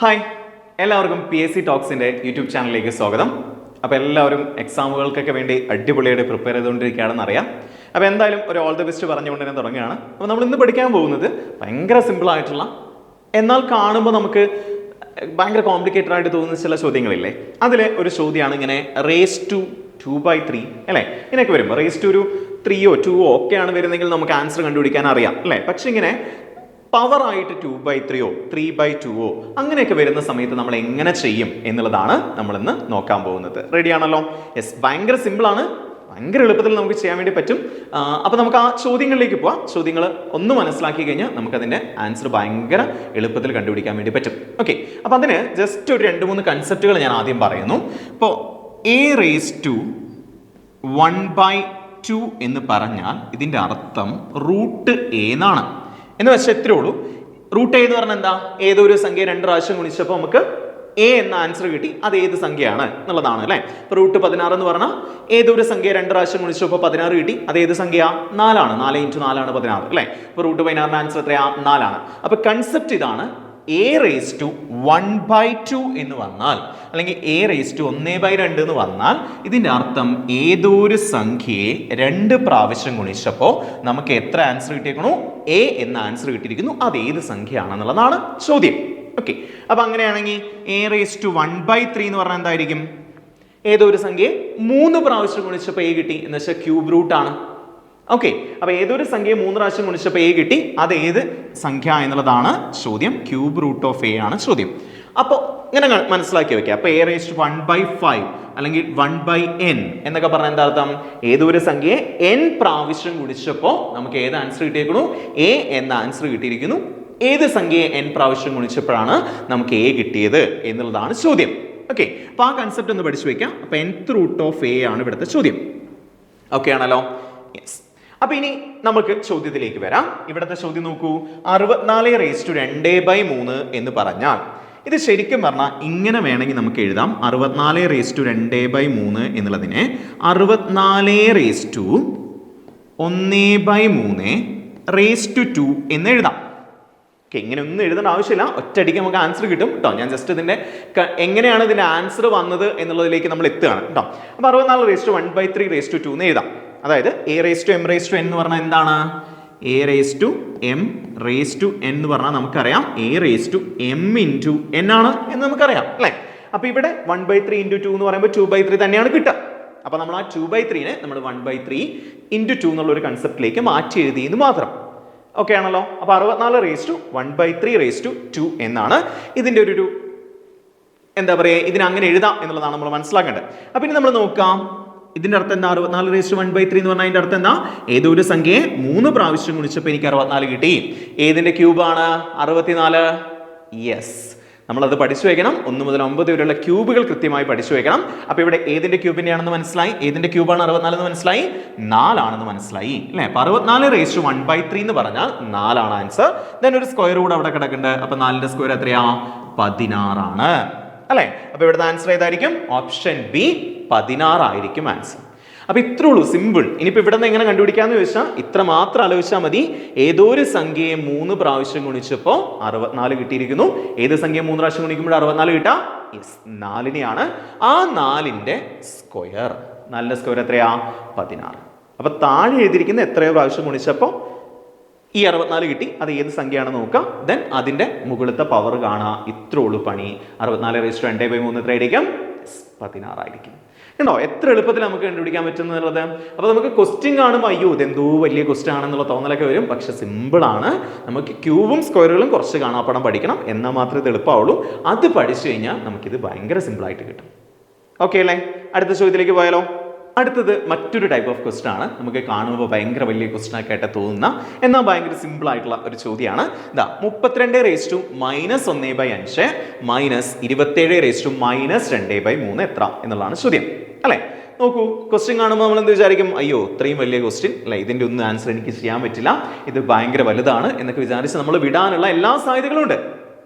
Hi എല്ലാവർക്കും P S C ടോക്സിന്റെ YouTube ചാനലിലേക്ക് സ്വാഗതം. അപ്പോൾ എല്ലാവരും എക്സാമുകൾക്കൊക്കെ വേണ്ടി അടിപൊളിയായിട്ട് പ്രിപ്പയർ ചെയ്തുകൊണ്ടിരിക്കുകയാണെന്ന് അറിയാം. അപ്പോൾ എന്തായാലും ഒരു ഓൾ ദ ബെസ്റ്റ് പറഞ്ഞുകൊണ്ട് തന്നെ തുടങ്ങുകയാണ്. അപ്പോൾ നമ്മൾ ഇന്ന് പഠിക്കാൻ പോകുന്നത് ഭയങ്കര സിമ്പിൾ ആയിട്ടുള്ള എന്നാൽ കാണുമ്പോൾ നമുക്ക് ഭയങ്കര കോംപ്ലിക്കേറ്റഡ് ആയിട്ട് തോന്നുന്ന ചില ചോദ്യങ്ങളില്ലേ? അതിലെ ഒരു ചോദ്യമാണ് ഇങ്ങനെ raise to two by three അല്ലേ? ഇങ്ങനെയൊക്കെ വരുമ്പോൾ റേസ് ടു ഒരു ത്രീയോ ടൂവോ ഒക്കെയാണ് വരുന്നതെങ്കിൽ നമുക്ക് ആൻസർ കണ്ടുപിടിക്കാൻ അറിയാം അല്ലേ? പക്ഷേ ഇങ്ങനെ പവർ ആയിട്ട് ടു ബൈ ത്രീയോ ത്രീ ബൈ ടുവോ അങ്ങനെയൊക്കെ വരുന്ന സമയത്ത് നമ്മൾ എങ്ങനെ ചെയ്യും എന്നുള്ളതാണ് നമ്മൾ ഇന്ന് നോക്കാൻ പോകുന്നത്. റെഡിയാണല്ലോ യെസ് ഭയങ്കര സിമ്പിൾ ആണ്. ഭയങ്കര എളുപ്പത്തിൽ നമുക്ക് ചെയ്യാൻ വേണ്ടി പറ്റും. അപ്പോൾ നമുക്ക് ആ ചോദ്യങ്ങളിലേക്ക് പോവാം. ചോദ്യങ്ങൾ ഒന്ന് മനസ്സിലാക്കി കഴിഞ്ഞാൽ നമുക്കതിന്റെ ആൻസർ ഭയങ്കര എളുപ്പത്തിൽ കണ്ടുപിടിക്കാൻ വേണ്ടി പറ്റും. ഓക്കെ അപ്പോൾ അതിന് ജസ്റ്റ് ഒരു രണ്ട് മൂന്ന് കൺസെപ്റ്റുകൾ ഞാൻ ആദ്യം പറയുന്നു. ഇപ്പോൾ A raise to one by two എന്ന് പറഞ്ഞാൽ ഇതിന്റെ അർത്ഥം റൂട്ട് എന്നാണ്. എന്ന് വെച്ചാൽ ഇത്രേ ഉള്ളൂ. റൂട്ട് എന്ന് പറഞ്ഞാൽ എന്താ? ഏതോ ഒരു സംഖ്യ രണ്ട് പ്രാവശ്യം ഗുണിച്ചപ്പോൾ നമുക്ക് എ എന്ന ആൻസർ കിട്ടി. അത് ഏത് സംഖ്യയാണ് എന്നുള്ളതാണ് അല്ലേ? ഇപ്പോൾ റൂട്ട് പതിനാറ് എന്ന് പറഞ്ഞാൽ ഏതൊരു സംഖ്യ രണ്ട് പ്രാവശ്യം ഗുണിച്ചപ്പോൾ പതിനാറ് കിട്ടി. അത് ഏത് സംഖ്യ? നാലാണ്. നാല് ഇന്റു നാലാണ് പതിനാറ് അല്ലേ? ഇപ്പോൾ റൂട്ട് പതിനാറിന്റെ ആൻസർ എത്രയാ? നാലാണ്. അപ്പോൾ കൺസെപ്റ്റ് ഇതാണ് A raise to one by two എന്ന് വന്നാൽ അല്ലെങ്കിൽ എ റേസ് ടു ഒന്നേ ബൈ രണ്ട് എന്ന് വന്നാൽ ഇതിന്റെ അർത്ഥം ഏതോ ഒരു സംഖ്യയെ രണ്ട് പ്രാവശ്യം ഗുണിച്ചപ്പോൾ നമുക്ക് എത്ര ആൻസർ കിട്ടിയേക്കണു? എ എന്ന ആൻസർ കിട്ടിയിരിക്കുന്നു. അത് ഏത് സംഖ്യയാണെന്നുള്ളതാണ് ചോദ്യം. ഓക്കെ അപ്പം അങ്ങനെയാണെങ്കിൽ A raise to one by three എന്ന് പറഞ്ഞാൽ എന്തായിരിക്കും? ഏതൊരു സംഖ്യയെ? മൂന്ന് പ്രാവശ്യം ഗുണിച്ചപ്പോൾ എ കിട്ടി. എന്ന് വെച്ചാൽ ക്യൂബ് റൂട്ടാണ് ഓക്കെ അപ്പോൾ ഏതൊരു സംഖ്യ മൂന്ന് പ്രാവശ്യം ഗുണിച്ചപ്പോൾ എ കിട്ടി? അത് ഏത് സംഖ്യ എന്നുള്ളതാണ് ചോദ്യം. ക്യൂബ് റൂട്ട് ഓഫ് എ ആണ് ചോദ്യം. അപ്പോൾ ഇങ്ങനെ മനസ്സിലാക്കി വെക്കുക. അപ്പോൾ A raised one by five അല്ലെങ്കിൽ വൺ ബൈ എൻ എന്നൊക്കെ പറഞ്ഞാൽ എന്താ അർത്ഥം? ഏതൊരു സംഖ്യയെ എൻ പ്രാവശ്യം ഗുണിച്ചപ്പോൾ നമുക്ക് ഏത് ആൻസർ കിട്ടിയേക്കണു എ എന്ന ആൻസർ കിട്ടിയിരിക്കുന്നു. ഏത് സംഖ്യയെ എൻ പ്രാവശ്യം ഗുണിച്ചപ്പോഴാണ് നമുക്ക് എ കിട്ടിയത് എന്നുള്ളതാണ് ചോദ്യം. ഓക്കെ അപ്പോൾ ആ കൺസെപ്റ്റ് ഒന്ന് പഠിച്ചു വെക്കാം. അപ്പോൾ എൻത്ത് റൂട്ട് ഓഫ് എ ആണ് ഇവിടുത്തെ ചോദ്യം. ഓക്കെ ആണല്ലോ? യെസ് അപ്പൊ ഇനി നമുക്ക് ചോദ്യത്തിലേക്ക് വരാം. ഇവിടുത്തെ ചോദ്യം നോക്കൂ. അറുപത്തിനാല് റേസ് ടു രണ്ട് ബൈ മൂന്ന് എന്ന് പറഞ്ഞാൽ ഇത് ശരിക്കും പറഞ്ഞാൽ ഇങ്ങനെ വേണമെങ്കിൽ നമുക്ക് എഴുതാം. അറുപത്തിനാല് റേസ് ടു രണ്ട് ബൈ മൂന്ന് എന്നുള്ളതിനെ അറുപത്തിനാല് റേസ് ടു ഒന്ന് ബൈ മൂന്ന് റേസ് ടു ടു എന്ന് എഴുതാം. ഓക്കെ ഇങ്ങനെ ഒന്നും എഴുതേണ്ട ആവശ്യമില്ല. ഒറ്റയടിക്ക് നമുക്ക് ആൻസർ കിട്ടും കേട്ടോ ഞാൻ ജസ്റ്റ് ഇതിന്റെ എങ്ങനെയാണ് ഇതിന്റെ ആൻസർ വന്നത് എന്നുള്ളതിലേക്ക് നമ്മൾ എത്തുകയാണ് കേട്ടോ അപ്പോൾ അറുപത്തിനാല് raise to one by three raise to two എന്ന് എഴുതാം. അതായത് A raise to M raise to N എന്ന് പറഞ്ഞാൽ എന്താണ്? A raise to M raise to N എന്ന് പറഞ്ഞാൽ നമുക്കറിയാം A raise to M into N ആണ് എന്ന് നമുക്കറിയാം അല്ലേ? അപ്പോൾ ഇവിടെ one by three into two എന്ന് പറയുമ്പോൾ ടു ബൈ ത്രീ തന്നെയാണ് കിട്ടുക. അപ്പോൾ നമ്മൾ ആ ടു ബൈ ത്രീനെ നമ്മൾ one by three into two എന്നുള്ള ഒരു കൺസെപ്റ്റിലേക്ക് മാറ്റി എഴുതിയെന്ന് മാത്രം. ഓക്കെ ആണല്ലോ? അപ്പോൾ അറുപത്തിനാല് raise to one by three raise to two എന്നാണ് ഇതിന്റെ ഒരു എന്താ പറയുക ഇതിനെ അങ്ങനെ എഴുതാം എന്നുള്ളതാണ് നമ്മൾ മനസ്സിലാക്കേണ്ടത്. അപ്പം ഇനി നമ്മൾ നോക്കാം. ഇതിന്റെ അർത്ഥം എന്താ? അറുപത്തിനാല് റേസ് വൺ ബൈ ത്രീ എന്ന് പറഞ്ഞാൽ അതിന്റെ അർത്ഥം എന്താ? ഏതോ ഒരു സംഖ്യയെ മൂന്ന് പ്രാവശ്യം ഗുണിച്ചപ്പോൾ എനിക്ക് അറുപത്തിനാല് കിട്ടി. ഏതിന്റെ ക്യൂബാണ് അറുപത്തിനാല്? യെസ് നമ്മളത് പഠിച്ചു വയ്ക്കണം ഒന്ന് മുതൽ ഒമ്പത് വരെയുള്ള ക്യൂബുകൾ കൃത്യമായി പഠിച്ചു വയ്ക്കണം അപ്പോൾ ഇവിടെ ഏതിന്റെ ക്യൂബിന്റെ ആണെന്ന് മനസ്സിലായി? ഏതിന്റെ ക്യൂബാണ് അറുപത്തിനാല് എന്ന് മനസ്സിലായി? നാലാണെന്ന് മനസ്സിലായി. അല്ലേ? അപ്പോൾ അറുപത്തിനാല് റേസ് വൺ ബൈ ത്രീ എന്ന് പറഞ്ഞാൽ നാലാണ് ആൻസർ ദെൻ ഒരു സ്ക്വയർ കൂടെ അവിടെ കിടക്കുന്നുണ്ട്. അപ്പോൾ നാലിന്റെ സ്ക്വയർ എത്രയാ? പതിനാറാണ്. അല്ലേ? അപ്പോൾ ഇവിടുത്തെ ആൻസർ ഏതായിരിക്കും? ഓപ്ഷൻ ബി പതിനാറായിരിക്കും ആൻസർ അപ്പോൾ ഇത്രേ ഉള്ളൂ സിമ്പിൾ ഇനിയിപ്പോൾ ഇവിടെ നിന്ന് എങ്ങനെ കണ്ടുപിടിക്കാന്ന് ചോദിച്ചാൽ ഇത്ര മാത്രം ആലോചിച്ചാൽ മതി. ഏതോ ഒരു സംഖ്യയെ മൂന്ന് പ്രാവശ്യം ഗുണിച്ചപ്പോൾ അറുപത്തിനാല് കിട്ടിയിരിക്കുന്നു. ഏത് സംഖ്യ മൂന്ന് പ്രാവശ്യം ഗുണിക്കുമ്പോൾ അറുപത്തിനാല് കിട്ടാ? യെസ് നാലിനെയാണ്. ആ നാലിന്റെ സ്ക്വയർ നാലിന്റെ സ്ക്വയർ എത്രയാ? പതിനാറ്. അപ്പോൾ താഴെ എഴുതിയിരിക്കുന്ന എത്രയോ പ്രാവശ്യം ഗുണിച്ചപ്പോൾ ഈ അറുപത്തിനാല് കിട്ടി. അത് ഏത് സംഖ്യയാണെന്ന് നോക്കാം. ദെൻ അതിന്റെ മുകളിലത്തെ പവർ കാണുക ഇത്രേ ഉള്ളൂ പണി. അറുപത്തിനാല് രജിസ്റ്റർ രണ്ടേ ബൈ മൂന്ന് എത്ര ആയിരിക്കും പതിനാറായിരിക്കും. കണ്ടോ? എത്ര എളുപ്പത്തിൽ നമുക്ക് കണ്ടുപിടിക്കാൻ പറ്റുന്നുള്ളത്? അപ്പോൾ നമുക്ക് ക്വസ്റ്റ്യൻ കാണുമ്പോൾ അയ്യോ ഇതെന്തോ വലിയ ക്വസ്റ്റ്യൻ ആണെന്നുള്ള തോന്നലൊക്കെ വരും. പക്ഷെ സിമ്പിൾ ആണ്. നമുക്ക് ക്യൂബും സ്ക്വയറുകളും കുറച്ച് കാണാപ്പടം പഠിക്കണം. എന്നാൽ മാത്രമേ ഇത് എളുപ്പമാവുള്ളൂ അത് പഠിച്ചു കഴിഞ്ഞാൽ നമുക്കിത് ഭയങ്കര സിമ്പിളായിട്ട് കിട്ടും. ഓക്കെ അല്ലേ? അടുത്ത ചോദ്യത്തിലേക്ക് പോയാലോ? അടുത്തത് മറ്റൊരു ടൈപ്പ് ഓഫ് ക്വസ്റ്റൻ ആണ്. നമുക്ക് കാണുമ്പോൾ ഭയങ്കര വലിയ ക്വസ്റ്റൻ ഒക്കെ ആയിട്ട് തോന്നുന്ന എന്നാൽ ഭയങ്കര സിമ്പിൾ ആയിട്ടുള്ള ഒരു ചോദ്യമാണ്. ഇതാ മുപ്പത്തിരണ്ട് റേസ് ടു മൈനസ് ഒന്നേ ബൈ അഞ്ച് മൈനസ് ഇരുപത്തേഴ് റേസ് ടു മൈനസ് രണ്ടേ ബൈ മൂന്ന് എത്ര എന്നുള്ളതാണ് ചോദ്യം. അല്ലേ? നോക്കൂ ക്വസ്റ്റ്യൻ കാണുമ്പോൾ നമ്മൾ എന്ത് വിചാരിക്കും? അയ്യോ ഇത്രയും വലിയ ക്വസ്റ്റ്യൻ അല്ലെ ഇതിന്റെ ഒന്നും ആൻസർ എനിക്ക് ചെയ്യാൻ പറ്റില്ല. ഇത് ഭയങ്കര വലുതാണ് എന്നൊക്കെ വിചാരിച്ച് നമ്മൾ വിടാനുള്ള എല്ലാ സാധ്യതകളും ഉണ്ട്.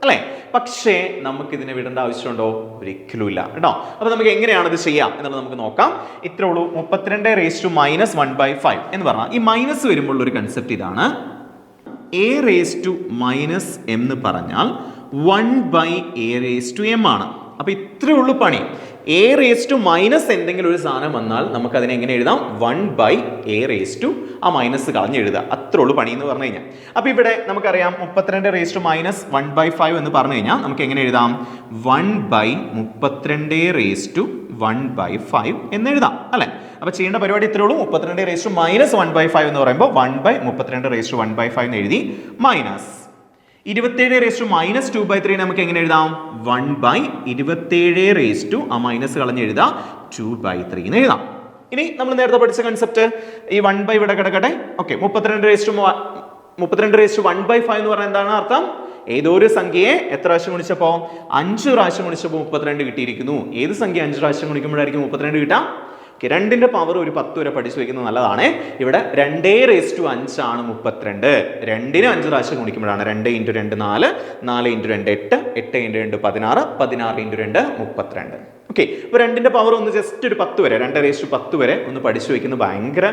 അല്ലേ? പക്ഷേ നമുക്ക് ഇതിനെ വിടേണ്ട ആവശ്യമുണ്ടോ? ഒരിക്കലും ഇല്ല. കേട്ടോ? അപ്പൊ നമുക്ക് എങ്ങനെയാണ് ഇത് ചെയ്യാം എന്നുള്ളത് നമുക്ക് നോക്കാം. ഇത്രേ ഉള്ളൂ. മുപ്പത്തിരണ്ട് raise to minus one by five എന്ന് പറഞ്ഞാൽ ഈ മൈനസ് വരുമ്പോൾ ഒരു കൺസെപ്റ്റ് ഇതാണ്. എ റേസ് ടു മൈനസ് എന്ന് പറഞ്ഞാൽ one by A raise to M ആണ്. അപ്പോൾ ഇത്രേ ഉള്ളൂ പണി. എ റേസ് ടു മൈനസ് എന്തെങ്കിലും ഒരു സാധനം വന്നാൽ നമുക്ക് അതിനെ എങ്ങനെ എഴുതാം? One by A raise to ആ മൈനസ് കളഞ്ഞ് എഴുതുക. അത്രേ ഉള്ളൂ പണി എന്ന് പറഞ്ഞു കഴിഞ്ഞാൽ. അപ്പോൾ ഇവിടെ നമുക്കറിയാം മുപ്പത്തിരണ്ട് raise to minus one by five എന്ന് പറഞ്ഞു കഴിഞ്ഞാൽ നമുക്ക് എങ്ങനെ എഴുതാം? വൺ ബൈ മുപ്പത്തിരണ്ട് raise to one by five എന്ന് എഴുതാം. അല്ലേ? അപ്പോൾ ചെയ്യേണ്ട പരിപാടി ഇത്രേ ഉള്ളൂ. മുപ്പത്തിരണ്ട് raise to minus one by five എന്ന് പറയുമ്പോൾ വൺ ബൈ മുപ്പത്തിരണ്ട് raise to one by five എന്ന് എഴുതി മൈനസ് ഇരുപത്തേഴ് raise to minus two by three നമുക്ക് എങ്ങനെ എഴുതാം? വൺ ബൈ ഇരുപത്തേഴ് റേസ് ടു ആ മൈനസ് കളഞ്ഞ് എഴുതാം ടു ബൈ ത്രീ എന്ന് എഴുതാം. ഇനി നമ്മൾ നേരത്തെ പഠിച്ച കൺസെപ്റ്റ് ഈ വൺ ബൈ ഇവിടെ കിടക്കട്ടെ. ഓക്കെ മുപ്പത്തിരണ്ട് റേസ് ടു മുപ്പത്തിരണ്ട് raise to one by five എന്ന് പറഞ്ഞാൽ എന്താണ് അർത്ഥം? ഏതോ ഒരു സംഖ്യയെ എത്ര പ്രാവശ്യം ഗുണിച്ചപ്പോൾ അഞ്ച് പ്രാവശ്യം ഗുണിച്ചപ്പോൾ മുപ്പത്തിരണ്ട് കിട്ടിയിരിക്കുന്നു. ഏത് സംഖ്യ അഞ്ച് പ്രാവശ്യം ഗുണിക്കുമ്പോഴായിരിക്കും മുപ്പത്തിരണ്ട് കിട്ടാം Okay, രണ്ടിന്റെ പവർ ഒരു പത്ത് വരെ പഠിച്ചു വയ്ക്കുന്നത് നല്ലതാണ്. ഇവിടെ രണ്ടേ റേസ് ടു അഞ്ചാണ് മുപ്പത്തിരണ്ട്. രണ്ടിന് അഞ്ച് പ്രാവശ്യം ഗുണിക്കുമ്പോഴാണ് രണ്ട് ഇന്റു രണ്ട് നാല് നാല് ഇന്റു രണ്ട് എട്ട് എട്ട് ഇന്റു രണ്ട് പതിനാറ് പതിനാറ് ഇന്റു രണ്ട് മുപ്പത്തിരണ്ട്. ഓക്കെ ഇപ്പോൾ രണ്ടിന്റെ പവർ ഒന്ന് ജസ്റ്റ് ഒരു പത്ത് വരെ രണ്ട് റേസ് ടു പത്ത് വരെ ഒന്ന് പഠിച്ചു വയ്ക്കുന്നത് ഭയങ്കര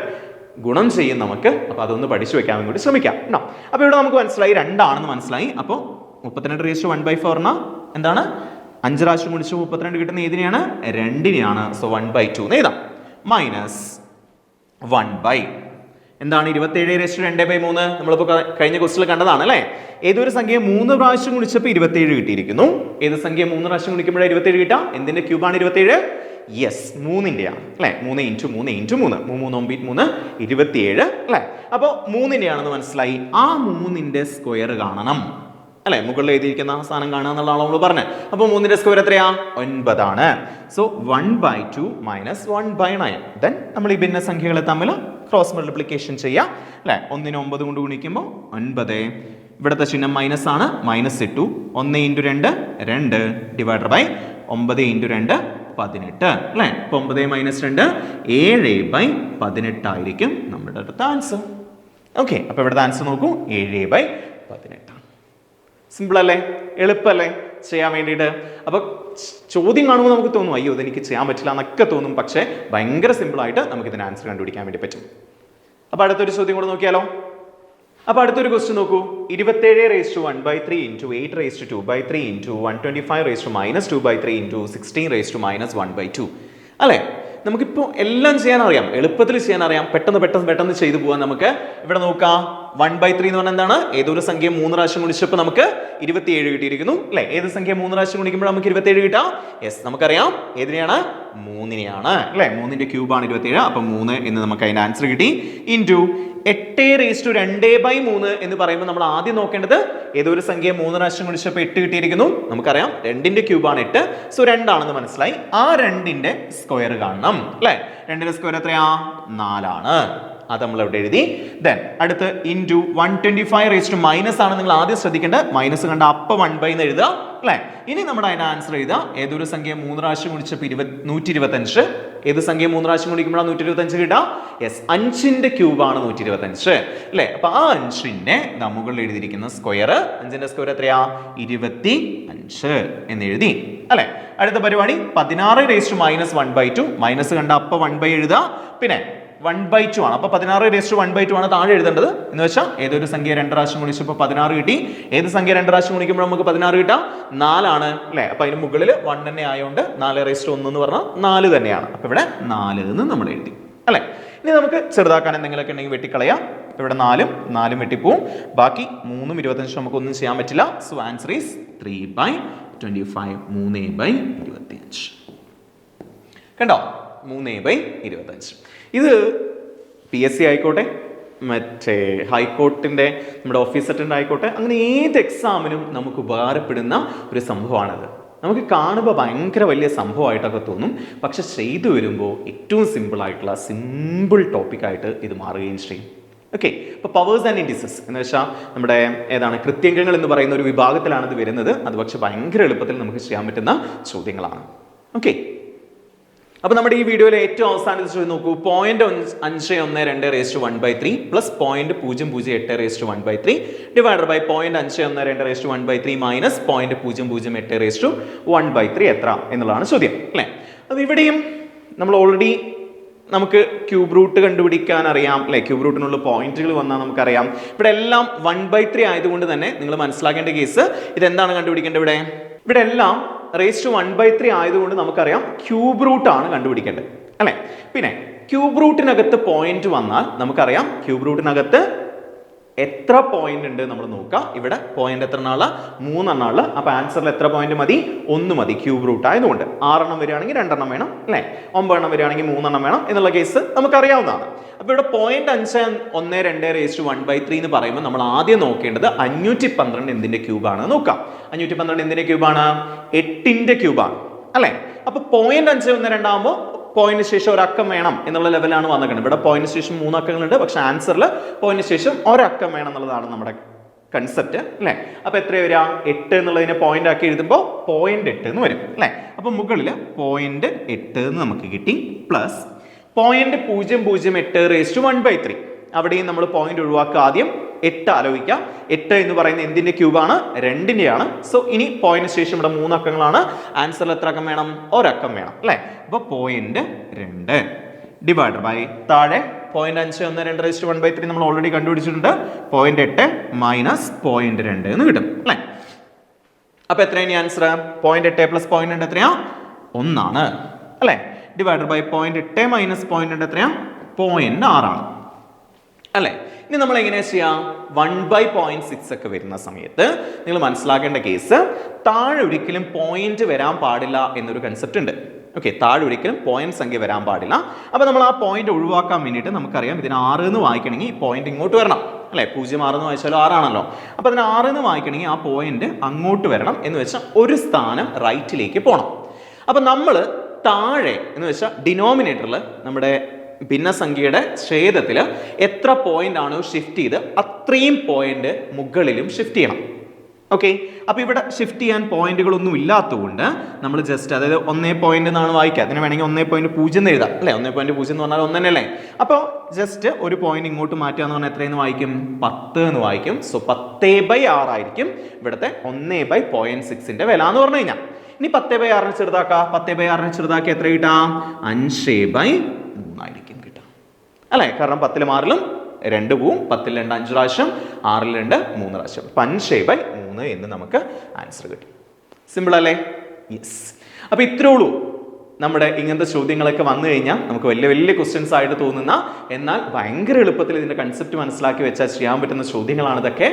ഗുണം ചെയ്യും നമുക്ക്. അപ്പോൾ അതൊന്ന് പഠിച്ചു വെക്കാൻ കൂടി ശ്രമിക്കാം കേട്ടോ അപ്പോൾ ഇവിടെ നമുക്ക് മനസ്സിലായി രണ്ടാണെന്ന് മനസ്സിലായി. അപ്പോൾ മുപ്പത്തിരണ്ട് റേസ് ടു വൺ ബൈ ഫോറിന് എന്താണ്? അഞ്ച് പ്രാവശ്യം ഗുണിച്ച് മുപ്പത്തിരണ്ട് കിട്ടുന്ന ഏതിനെയാണ്? രണ്ടിനെയാണ്. സോ വൺ ബൈ ടു എന്ന് എഴുതാം. മൈനസ് വൺ ബൈ എന്താണ് ഇരുപത്തേഴ് രജിസ്റ്റർ രണ്ട് ബൈ മൂന്ന്? നമ്മളിപ്പോൾ കഴിഞ്ഞ ക്വസ്റ്റിൽ കണ്ടതാണ് അല്ലേ? ഏതൊരു സംഖ്യ മൂന്ന് പ്രാവശ്യം ഗുണിച്ചപ്പോൾ ഇരുപത്തേഴ് കിട്ടിയിരിക്കുന്നു? ഏത് സംഖ്യ മൂന്ന് പ്രാവശ്യം ഗുണിക്കുമ്പോഴാണ് ഇരുപത്തേഴ് കിട്ടാം എന്തിന്റെ ക്യൂബാണ് ഇരുപത്തേഴ്? യെസ് മൂന്നിന്റെയാണ് അല്ലേ? മൂന്ന് ഇന്റു മൂന്ന് ഇന്റു മൂന്ന്. മൂന്ന് ഒമ്പത് മൂന്ന് ഇരുപത്തിയേഴ്. അല്ലേ? അപ്പോൾ മൂന്നിന്റെയാണെന്ന് മനസ്സിലായി. ആ മൂന്നിന്റെ സ്ക്വയർ കാണണം. അല്ലെ? മുകളിൽ എഴുതിയിരിക്കുന്ന ആ സാധനം കാണുക എന്നുള്ളതാണ് നമ്മൾ പറഞ്ഞത്. അപ്പോൾ മൂന്നിന്റെ സ്ക്വയർ എത്രയാ? ഒൻപതാണ്. So one by two minus one by nine then നമ്മൾ ഈ ഭിന്ന സംഖ്യകളെ തമ്മിൽ ക്രോസ് മൾട്ടിപ്ലിക്കേഷൻ ചെയ്യുക അല്ലെ? ഒന്നിന് ഒമ്പത് കൊണ്ട് ഗുണിക്കുമ്പോൾ ഒൻപത്. ഇവിടുത്തെ ചിഹ്നം മൈനസ് ആണ്. മൈനസ് ഇട്ടു. ഒന്ന് ഇന്റു രണ്ട് രണ്ട്. ഡിവൈഡർ ബൈ ഒമ്പത് ഇന്റു രണ്ട് പതിനെട്ട്. അല്ലേ? ഇപ്പൊ ഒമ്പത് മൈനസ് രണ്ട് ഏഴ് ബൈ പതിനെട്ടായിരിക്കും നമ്മുടെ അടുത്ത ആൻസർ ഓക്കെ അപ്പൊ ഇവിടുത്തെ ആൻസർ നോക്കൂ. ഏഴ് ബൈ പതിനെട്ടാണ് സിമ്പിൾ അല്ലേ എളുപ്പമല്ലേ ചെയ്യാൻ വേണ്ടിയിട്ട്? അപ്പൊ ചോദ്യം കാണുമ്പോൾ നമുക്ക് തോന്നും അയ്യോ ഇതെനിക്ക് ചെയ്യാൻ പറ്റില്ല എന്നൊക്കെ തോന്നും. പക്ഷേ ഭയങ്കര സിമ്പിൾ ആയിട്ട് നമുക്ക് ഇതിന് ആൻസർ കണ്ടുപിടിക്കാൻ വേണ്ടി പറ്റും. അപ്പോൾ അടുത്തൊരു ചോദ്യം കൂടെ നോക്കിയാലോ? അപ്പോൾ അടുത്തൊരു ക്വസ്റ്റ്യൻ നോക്കൂ. ഇരുപത്തേഴ് raise to one by three into eight raise to two by three into one twenty five raise to minus two by three into sixteen raise to minus one by two അല്ലേ? നമുക്കിപ്പോൾ എല്ലാം ചെയ്യാൻ അറിയാം എളുപ്പത്തിൽ ചെയ്യാൻ അറിയാം പെട്ടെന്ന് പെട്ടെന്ന് പെട്ടെന്ന് ചെയ്തു പോകാൻ നമുക്ക് ഇവിടെ നോക്കാം. വൺ ബൈ ത്രീ എന്ന് പറഞ്ഞാൽ എന്താണ്? ഏതൊരു സംഖ്യ മൂന്ന് പ്രാവശ്യം ഗുണിച്ചപ്പോൾ നമുക്ക് ഇരുപത്തിയേഴ് കിട്ടിയിരിക്കുന്നു. അല്ലെ? ഏത് സംഖ്യ മൂന്ന് പ്രാവശ്യം ഗുണിക്കുമ്പോൾ നമുക്ക് ഇരുപത്തിയേഴ് കിട്ടാം? യെസ് നമുക്കറിയാം. ഏതിനെയാണ്? മൂന്നിനെയാണ്. അല്ലെ? മൂന്നിന്റെ ക്യൂബാണ് ഇരുപത്തിയേഴ്. അപ്പം മൂന്ന് എന്ന് നമുക്ക് അതിന്റെ ആൻസർ കിട്ടി. ഇന്റു എട്ട് റേസ് ടു രണ്ട് ബൈ മൂന്ന് എന്ന് പറയുമ്പോൾ നമ്മൾ ആദ്യം നോക്കേണ്ടത് ഏതൊരു സംഖ്യ മൂന്ന് പ്രാവശ്യം ഗുണിച്ചപ്പോൾ എട്ട് കിട്ടിയിരിക്കുന്നു? നമുക്കറിയാം. രണ്ടിന്റെ ക്യൂബാണ് എട്ട്. സോ രണ്ടാണെന്ന് മനസ്സിലായി. ആ രണ്ടിന്റെ സ്ക്വയർ കാണണം. അല്ലെ? രണ്ടിന്റെ സ്ക്വയർ എത്രയാ? നാലാണ്. അത് നമ്മൾ അവിടെ എഴുതി. ദെൻ അടുത്ത് into one twenty five raise to minus ആണ് നിങ്ങൾ ആദ്യം ശ്രദ്ധിക്കേണ്ടത്. മൈനസ് കണ്ട അപ്പ വൺ ബൈ എന്ന് എഴുതുക അല്ലേ? ഇനി നമ്മുടെ അതിന് ആൻസർ എഴുതുക. ഏതൊരു സംഖ്യ മൂന്ന് പ്രാവശ്യം കുടിച്ചപ്പോൾ ഇരുപത് നൂറ്റി ഇരുപത്തഞ്ച് ഏത് സംഖ്യ മൂന്ന് പ്രാവശ്യം കുടിക്കുമ്പോഴാണ് നൂറ്റി ഇരുപത്തഞ്ച് കിട്ടുക? യെസ് അഞ്ചിന്റെ ക്യൂബാണ് നൂറ്റി ഇരുപത്തഞ്ച് അല്ലേ? അപ്പോൾ ആ അഞ്ചിനെ നമുക്ക് എഴുതിയിരിക്കുന്ന സ്ക്വയർ അഞ്ചിന്റെ സ്ക്വയർ എത്രയാ? ഇരുപത്തി അഞ്ച് എന്ന് എഴുതി. അല്ലെ? അടുത്ത പരിപാടി പതിനാറ് raise to minus one by two minus കണ്ട അപ്പ വൺ ബൈ എഴുതുക. പിന്നെ വൺ ബൈ ടു ആണ്. അപ്പൊ പതിനാറ് രജിസ്റ്റർ വൺ ബൈ ടു ആണ് താഴെ എഴുതേണ്ടത്. എന്ന് വെച്ചാൽ ഏതൊരു സംഖ്യ രണ്ട് പ്രാവശ്യം ഗുണിച്ചപ്പോൾ പതിനാറ് കിട്ടി. ഏത് സംഖ്യ രണ്ട് പ്രാവശ്യം ഗുണിക്കുമ്പോൾ നമുക്ക് പതിനാറ് കിട്ടാം? നാലാണ് അല്ലേ? അപ്പൊ അതിന് മുകളിൽ വൺ തന്നെ ആയതുകൊണ്ട് നാല് ടു ഒന്ന് എന്ന് പറഞ്ഞാൽ നാല് തന്നെയാണ്. അപ്പൊ ഇവിടെ നാല് എന്ന് നമ്മൾ എഴുതി. അല്ലേ? ഇനി നമുക്ക് ചെറുതാക്കാൻ എന്തെങ്കിലുമൊക്കെ ഉണ്ടെങ്കിൽ വെട്ടിക്കളയാം. ഇവിടെ നാലും നാലും വെട്ടിപ്പോവും. ബാക്കി മൂന്നും നമുക്ക് ഒന്നും ചെയ്യാൻ പറ്റില്ല. So answer is three by twenty five മൂന്ന് ബൈ ഇരുപത്തിയഞ്ച്. കണ്ടോ? മൂന്ന് ബൈ ഇരുപത്തഞ്ച് ഇത് പി എസ് സി ആയിക്കോട്ടെ മറ്റേ ഹൈക്കോർട്ടിന്റെ നമ്മുടെ ഓഫീസ് അറ്റൻഡ് ആയിക്കോട്ടെ അങ്ങനെ ഏത് എക്സാമിനും നമുക്ക് ഉപകാരപ്പെടുന്ന ഒരു സംഭവമാണത്. നമുക്ക് കാണുമ്പോൾ ഭയങ്കര വലിയ സംഭവമായിട്ടൊക്കെ തോന്നും. പക്ഷെ ചെയ്തു വരുമ്പോൾ ഏറ്റവും സിമ്പിളായിട്ടുള്ള സിമ്പിൾ ടോപ്പിക്കായിട്ട് ഇത് മാറുകയും ചെയ്യും. ഓക്കെ ഇപ്പോൾ പവേഴ്സ് ആൻഡ് ഇൻഡിസസ് എന്ന് വെച്ചാൽ നമ്മുടെ ഏതാണ് കൃത്യങ്ങൾ എന്ന് പറയുന്ന ഒരു വിഭാഗത്തിലാണ് ഇത് വരുന്നത്. അത് പക്ഷെ ഭയങ്കര എളുപ്പത്തിൽ നമുക്ക് ചെയ്യാൻ പറ്റുന്ന ചോദ്യങ്ങളാണ്. ഓക്കെ അപ്പൊ നമ്മുടെ ഈ വീഡിയോയിൽ ഏറ്റവും അവസാനത്തെ ചോദ്യം നോക്കൂ. പോയിന്റ് അഞ്ച് ഒന്ന് രണ്ട് raised one by three plus point പൂജ്യം പൂജ്യം എട്ട് raised one by three divided by point അഞ്ച് ഒന്ന് രണ്ട് raised one by three minus point പൂജ്യം പൂജ്യം എട്ട് റേസ്റ്റ് വൺ ബൈ ത്രീ എത്ര? എന്നുള്ളതാണ് ചോദ്യം. അല്ലേ? അപ്പൊ ഇവിടെയും നമ്മൾ ഓൾറെഡി നമുക്ക് ക്യൂബ് റൂട്ട് കണ്ടുപിടിക്കാൻ അറിയാം. അല്ലെ? ക്യൂബ് റൂട്ടിനുള്ള പോയിന്റുകൾ വന്നാൽ നമുക്കറിയാം. ഇവിടെ എല്ലാം വൺ ബൈ ത്രീ ആയതുകൊണ്ട് തന്നെ നിങ്ങൾ മനസ്സിലാക്കേണ്ട കേസ് ഇതെന്താണ് കണ്ടുപിടിക്കേണ്ടത് ഇവിടെ? ഇവിടെ എല്ലാം raise to one by three ആയതുകൊണ്ട് നമുക്കറിയാം ക്യൂബ് റൂട്ട് ആണ് കണ്ടുപിടിക്കേണ്ടത്. അല്ലേ? പിന്നെ ക്യൂബ് റൂട്ടിനകത്ത് പോയിന്റ് വന്നാൽ നമുക്കറിയാം ക്യൂബ് റൂട്ടിനകത്ത് എത്ര പോയിന്റ് ഉണ്ട് നമ്മൾ നോക്കാം. ഇവിടെ പോയിന്റ് എത്ര എണ്ണമുള്ള മൂന്നെണ്ണം അപ്പോൾ അപ്പൊ ആൻസറിൽ എത്ര പോയിന്റ് മതി? ഒന്ന് മതി. ക്യൂബ് റൂട്ട് ആയതുകൊണ്ട് ആറെണ്ണം വരികയാണെങ്കിൽ രണ്ടെണ്ണം വേണം അല്ലേ? ഒമ്പതെണ്ണം വരികയാണെങ്കിൽ മൂന്നെണ്ണം വേണം എന്നുള്ള കേസ് നമുക്കറിയാവുന്നതാണ്. അപ്പോൾ ഇവിടെ പോയിന്റ് അഞ്ച് ഒന്ന് രണ്ട് റേസ്റ്റ് വൺ ബൈ ത്രീ എന്ന് പറയുമ്പോൾ നമ്മൾ ആദ്യം നോക്കേണ്ടത് അഞ്ഞൂറ്റി പന്ത്രണ്ട് എന്തിന്റെ ക്യൂബാണ് നോക്കാം. അഞ്ഞൂറ്റി പന്ത്രണ്ട് എന്തിന്റെ ക്യൂബാണ് എട്ടിന്റെ ക്യൂബാണ് അല്ലേ? അപ്പൊ പോയിന്റ് അഞ്ച് ഒന്ന് രണ്ടാകുമ്പോൾ പോയിന്റ് ശേഷം ഒരക്കം വേണം എന്നുള്ള ലെവലാണ് വന്നിരിക്കുന്നത് ഇവിടെ പോയിന്റ് ശേഷം മൂന്നക്കങ്ങളുണ്ട്. പക്ഷെ ആൻസറിൽ പോയിന്റ് ശേഷം ഒരക്കം വേണം എന്നുള്ളതാണ് നമ്മുടെ കൺസെപ്റ്റ് അല്ലേ? അപ്പോൾ എത്ര വരിക? എട്ട് എന്നുള്ളതിനെ പോയിന്റ് ആക്കി എഴുതുമ്പോൾ പോയിന്റ് എട്ട് എന്ന് വരും അല്ലേ? അപ്പോൾ മുകളിൽ പോയിന്റ് എട്ട് എന്ന് നമുക്ക് കിട്ടി. പ്ലസ് പോയിന്റ് പൂജ്യം പൂജ്യം എട്ട് raise to one by three അവിടെയും നമ്മൾ പോയിന്റ് ഒഴിവാക്കുക ആദ്യം. എട്ട് ആലോചിക്കാം. എട്ട് എന്ന് പറയുന്നത് എന്തിന്റെ ക്യൂബാണ് രണ്ടിന്റെയാണ്. സോ ഇനി പോയിന്റ് ശേഷം ഇവിടെ മൂന്ന് അക്കങ്ങളാണ്. ആൻസറിൽ എത്ര അക്കം വേണം? ഒരക്കം വേണം അല്ലേ? അപ്പോൾ പോയിന്റ് രണ്ട്. ഡിവൈഡ് ബൈ താഴെ പോയിന്റ് അഞ്ച് ഒന്ന് രണ്ട് റേസ്റ്റ് വൺ ബൈ ത്രീ നമ്മൾ ഓൾറെഡി കണ്ടുപിടിച്ചിട്ടുണ്ട്. പോയിന്റ് എട്ട് മൈനസ് പോയിന്റ് രണ്ട് എന്ന് കിട്ടും അല്ലേ? അപ്പൊ എത്രയാണ് ആൻസർ പോയിന്റ് എട്ട് പ്ലസ് പോയിന്റ് രണ്ട് എത്രയാ? ഒന്നാണ് അല്ലേ? ഡിവൈഡ് ബൈ പോയിന്റ് എട്ട് മൈനസ് പോയിന്റ് രണ്ട് എത്രയാ? പോയിന്റ് ആറാണ് അല്ലേ? ഇനി നമ്മൾ എങ്ങനെയാ ചെയ്യാം? വൺ ബൈ പോയിന്റ് സിക്സ് ഒക്കെ വരുന്ന സമയത്ത് നിങ്ങൾ മനസ്സിലാക്കേണ്ട കേസ് താഴെ ഒരിക്കലും പോയിന്റ് വരാൻ പാടില്ല എന്നൊരു കൺസെപ്റ്റ് ഉണ്ട്. ഓക്കെ താഴെ ഒരിക്കലും പോയിന്റ് സംഖ്യ വരാൻ പാടില്ല. അപ്പൊ നമ്മൾ ആ പോയിന്റ് ഒഴിവാക്കാൻ വേണ്ടിയിട്ട് നമുക്കറിയാം ഇതിന് ആറ് എന്ന് വായിക്കണമെങ്കിൽ ഈ പോയിന്റ് ഇങ്ങോട്ട് വരണം. അല്ലെ? പൂജ്യം ആറ് എന്ന് വായിച്ചാലും ആറാണല്ലോ. അപ്പൊ അതിന് ആറ് എന്ന് വായിക്കണമെങ്കിൽ ആ പോയിന്റ് അങ്ങോട്ട് വരണം എന്ന് വെച്ചാൽ ഒരു സ്ഥാനം റൈറ്റിലേക്ക് പോകണം അപ്പൊ നമ്മൾ താഴെ എന്ന് വെച്ചാൽ ഡിനോമിനേറ്ററിൽ നമ്മുടെ ഭിന്നസംഖ്യയുടെ ഛേദത്തിൽ എത്ര പോയിന്റ് ആണോ ഷിഫ്റ്റ് ചെയ്ത് അത്രയും പോയിന്റ് മുകളിലും ഷിഫ്റ്റ് ചെയ്യണം. ഓക്കെ അപ്പോൾ ഇവിടെ ഷിഫ്റ്റ് ചെയ്യാൻ പോയിന്റുകളൊന്നും ഇല്ലാത്തതുകൊണ്ട് നമ്മൾ ജസ്റ്റ് അതായത് ഒന്നേ പോയിന്റ് എന്നാണ് വായിക്കുക. അതിന് വേണമെങ്കിൽ ഒന്നേ പോയിന്റ് പൂജ്യം എന്ന് എഴുതാം. അല്ലേ? ഒന്നേ പോയിന്റ് പൂജ്യം എന്ന് പറഞ്ഞാൽ ഒന്ന് തന്നെയല്ലേ അപ്പോൾ ജസ്റ്റ് ഒരു പോയിന്റ് ഇങ്ങോട്ട് മാറ്റുക എന്ന് പറഞ്ഞാൽ എത്രയെന്ന് വായിക്കും? പത്ത് എന്ന് വായിക്കും. സോ പത്തേ ബൈ ആറായിരിക്കും ഇവിടുത്തെ ഒന്നേ ബൈ പോയിന്റ് സിക്സിന്റെ വില എന്ന് പറഞ്ഞു കഴിഞ്ഞാൽ. ഇനി പത്തേ ബൈ ആറിന് ചെറുതാക്കാം. പത്തേ ബൈ ആറിന് ചെറുതാക്കി എത്ര കിട്ടാം? അഞ്ചേ ബൈ മൂന്നായിരിക്കും കിട്ടുക അല്ലേ? കാരണം പത്തിലും ആറിലും രണ്ട് പോവും പത്തിൽ രണ്ട് അഞ്ച് പ്രാവശ്യം ആറിൽ രണ്ട് മൂന്ന് പ്രാവശ്യം. അപ്പം ബൈ മൂന്ന് എന്ന് നമുക്ക് ആൻസർ കിട്ടി. സിമ്പിൾ അല്ലേ? യെസ് അപ്പൊ ഇത്രേ ഉള്ളൂ നമ്മുടെ ഇങ്ങനത്തെ ചോദ്യങ്ങളൊക്കെ വന്നു കഴിഞ്ഞാൽ നമുക്ക് വലിയ വലിയ ക്വസ്റ്റ്യൻസ് ആയിട്ട് തോന്നുന്ന എന്നാൽ ഭയങ്കര എളുപ്പത്തിൽ ഇതിന്റെ കൺസെപ്റ്റ് മനസ്സിലാക്കി വെച്ചാൽ ചെയ്യാൻ പറ്റുന്ന ചോദ്യങ്ങളാണ് ഇതൊക്കെ.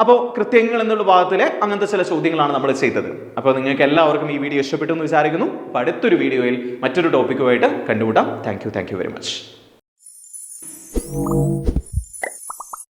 അപ്പോൾ കൃത്യങ്ങൾ എന്നുള്ള ഭാഗത്തിലെ അങ്ങനത്തെ ചില ചോദ്യങ്ങളാണ് നമ്മൾ ചെയ്തത്. അപ്പോൾ നിങ്ങൾക്ക് എല്ലാവർക്കും ഈ വീഡിയോ ഇഷ്ടപ്പെട്ടു എന്ന് വിചാരിക്കുന്നു. അപ്പോൾ അടുത്തൊരു വീഡിയോയിൽ മറ്റൊരു ടോപ്പിക്കുമായിട്ട് കണ്ടുകൂടാം thank you thank you very much Música